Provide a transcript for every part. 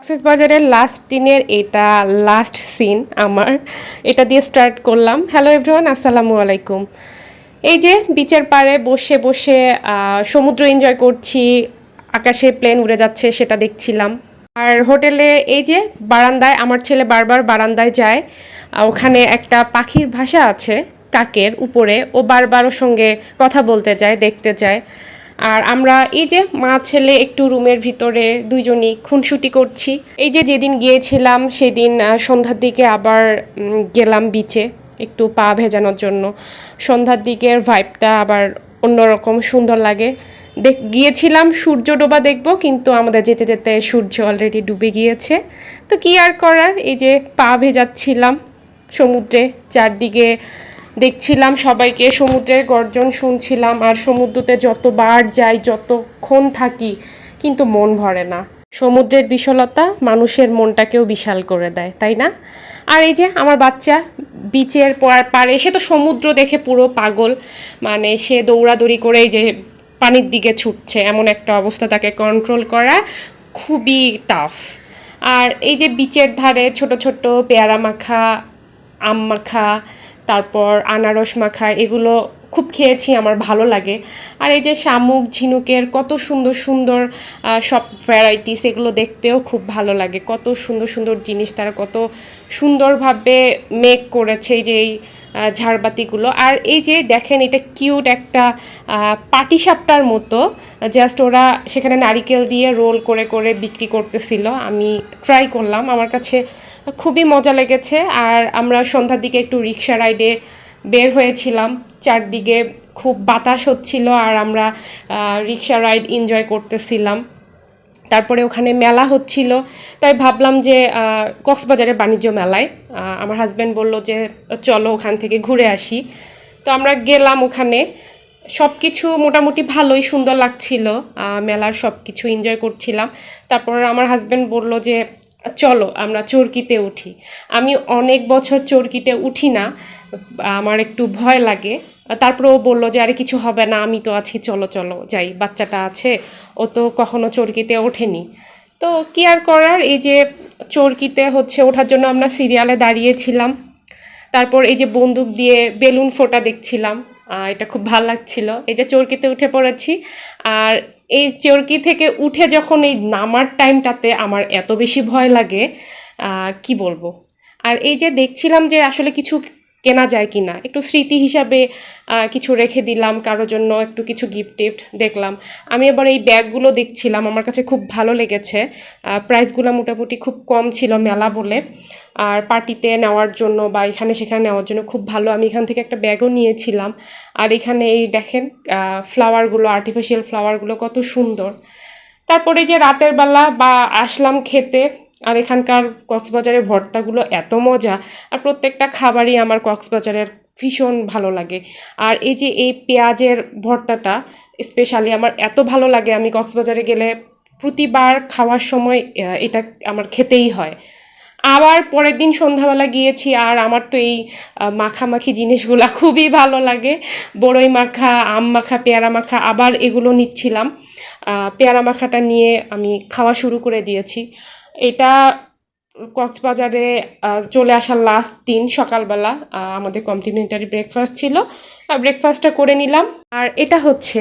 কক্সেস বাজারের লাস্ট দিনের এটা লাস্ট সিন আমার। এটা দিয়ে স্টার্ট করলাম। হ্যালো এভরিওয়ান আসসালামু আলাইকুম। এই যে বিচের পাড়ে বসে বসে সমুদ্র এনজয় করছি, আকাশে প্লেন উড়ে যাচ্ছে সেটা দেখছিলাম। আর হোটেলে এই যে বারান্দায়, আমার ছেলে বারবার বারান্দায় যায় ওখানে একটা পাখির ভাষা আছে, কাকের, উপরে। ও বারবার ওর সঙ্গে কথা বলতে যায়, দেখতে যায়। আর আমরা এই যে মা ছেলে একটু রুমের ভিতরে দুইজনই খুনসুটি করছি। এই যে যেদিন গিয়েছিলাম সেদিন সন্ধ্যার দিকে আবার গেলাম বিচে একটু পা ভেজানোর জন্য। সন্ধ্যার দিকের ভাইবটা আবার অন্যরকম সুন্দর লাগে। দেখ, গিয়েছিলাম সূর্য ডোবা দেখব, কিন্তু আমাদের যেতে যেতে সূর্য অলরেডি ডুবে গিয়েছে। তো কি আর করার? এই যে পা ভেজাচ্ছিলাম সমুদ্রে, চারদিকে দেখছিলাম সবাইকে, সমুদ্রের গর্জন শুনছিলাম আর সমুদ্রতে যতবার যাই, যতক্ষণ থাকি কিন্তু মন ভরে না। সমুদ্রের বিশালতা মানুষের মনটাকেও বিশাল করে দেয়, তাই না? আর এই যে আমার বাচ্চা বিচের পর- সে তো সমুদ্র দেখে পুরো পাগল। মানে সে দৌড়াদৌড়ি করে যে পানির দিকে ছুটছে, এমন একটা অবস্থা তাকে কন্ট্রোল করা খুবই টাফ আর এই যে বিচের ধারে ছোট ছোট পেয়ারা মাখা, আম মাখা তারপর আনারস মাখা, এগুলো খুব খেয়েছি, আমার ভালো লাগে। আর এই যে শামুক, ঝিনুকের কত সুন্দর সুন্দর সব ভ্যারাইটিস এগুলো দেখতেও খুব ভালো লাগে। কত সুন্দর সুন্দর জিনিস, তারা কত সুন্দরভাবে মেক করেছে যে এই ঝাড়বাতিগুলো। আর এই যে দেখেন, এটা কিউট একটা পাটি সাপটার মতো। জাস্ট ওরা সেখানে নারিকেল দিয়ে রোল করে করে বিক্রি করতেছিল। আমি ট্রাই করলাম। আমার কাছে খুবই মজা লেগেছে। আর আমরা সন্ধ্যার দিকে একটু রিক্সা রাইডে বের হয়েছিলাম। চারদিকে খুব বাতাস হচ্ছিল আর আমরা রিক্সা রাইড এনজয় করতেছিলাম। তারপরে ওখানে মেলা হচ্ছিল। তাই ভাবলাম যে কক্সবাজারের বাণিজ্য মেলায় আমার হাজব্যান্ড বলল যে, চলো ওখান থেকে ঘুরে আসি। তো আমরা গেলাম ওখানে। সব কিছু মোটামুটি ভালোই, সুন্দর লাগছিল। মেলার সব কিছু এনজয় করছিলাম। তারপর আমার হাজব্যান্ড বলল যে চলো, আমরা চরকিতে উঠি। আমি অনেক বছর চরকিতে উঠি না, আমার একটু ভয় লাগে। তারপরে ও বলল যে, আরে, কিছু হবে না, আমি তো আছি, চলো চলো, যাই, বাচ্চাটা আছে, ও তো কখনো চরকিতে ওঠেনি। তো কি আর করার, এই যে চরকিতে হচ্ছে, ওঠার জন্য আমরা সিরিয়ালে দাঁড়িয়েছিলাম। তারপর এই যে বন্দুক দিয়ে বেলুন ফোটা দেখছিলাম। এটা খুব ভালো লাগছিল। এই যে চরকিতে উঠে পড়েছি। আর এই চরকি থেকে উঠে যখন এই নামার টাইমটাতে আমার এত বেশি ভয় লাগে কি বলব? আর এই যে দেখছিলাম যে আসলে কিছু কেনা যায় কি না? একটু স্মৃতি হিসাবে কিছু রেখে দিলাম, কারও জন্য একটু কিছু গিফট টিফট দেখলাম। আমি এবার এই ব্যাগগুলো দেখছিলাম, আমার কাছে খুব ভালো লেগেছে। প্রাইসগুলো মোটামুটি খুব কম ছিল মেলা বলে। আর পার্টিতে নেওয়ার জন্য বা এখানে সেখানে নেওয়ার জন্য খুব ভালো। আমি এখান থেকে একটা ব্যাগও নিয়েছিলাম। আর এখানে এই দেখেন ফ্লাওয়ারগুলো আর্টিফিশিয়াল ফ্লাওয়ারগুলো কত সুন্দর। তারপরে যে রাতের বেলা বা আসলাম খেতে আর এখানকার কক্সবাজারের ভর্তাগুলো এত মজা, আর প্রত্যেকটা খাবারই আমার কক্সবাজারের ভীষণ ভালো লাগে। আর এই যে এই পেঁয়াজের ভর্তাটা, স্পেশালি আমার এত ভালো লাগে, আমি কক্সবাজারে গেলে প্রতিবার খাওয়ার সময় এটা আমার খেতেই হয়। আবার পরের দিন সন্ধ্যাবেলা গিয়েছি, আর আমার তো এই মাখামাখি জিনিসগুলো খুবই ভালো লাগে। বড়ই মাখা, আম মাখা, পেয়ারা মাখা, আবার এগুলো নিচ্ছিলাম। পেয়ারা মাখাটা নিয়ে আমি খাওয়া শুরু করে দিয়েছি। এটা কক্সবাজারে চলে আসার লাস্ট দিন সকালবেলা আমাদের কমপ্লিমেন্টারি ব্রেকফাস্ট ছিল। ব্রেকফাস্টটা করে নিলাম। আর এটা হচ্ছে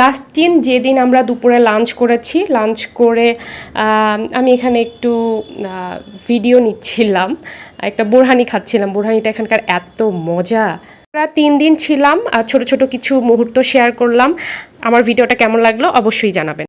লাস্ট দিন যেদিন আমরা দুপুরে লাঞ্চ করেছি। লাঞ্চ করে আমি এখানে একটু ভিডিও নিচ্ছিলাম। একটা বোরহানি খাচ্ছিলাম। বোরহানিটা এখানকার এত মজা। আমরা তিন দিন ছিলাম, আর ছোট ছোট কিছু মুহূর্ত শেয়ার করলাম। আমার ভিডিওটা কেমন লাগল অবশ্যই জানাবেন।